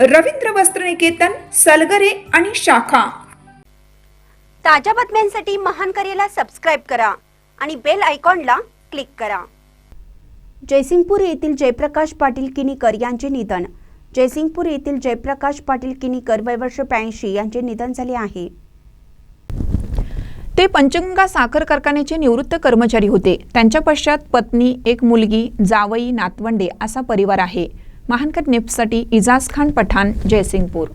रवींद्र वस्त्रनिकेतन सलगरे आणि शाखा. ताज्या बातम्यांसाठी महान करेला सबस्क्राईब करा आणि बेल आयकॉनला क्लिक करा. जयसिंगपूर येथील जयप्रकाश पाटील किनीकर यांचे निधन. जयसिंगपूर येथील जयप्रकाश पाटील किनीकर वयवर्ष ब्याऐंशी यांचे निधन झाले आहे. ते पंचगंगा साखर कारखान्याचे निवृत्त कर्मचारी होते. त्यांच्या पश्चात पत्नी एक मुलगी जावई नातवंडे असा परिवार आहे. महानकर नेप्ससाठी इजाज खान पठाण जयसिंगपूर.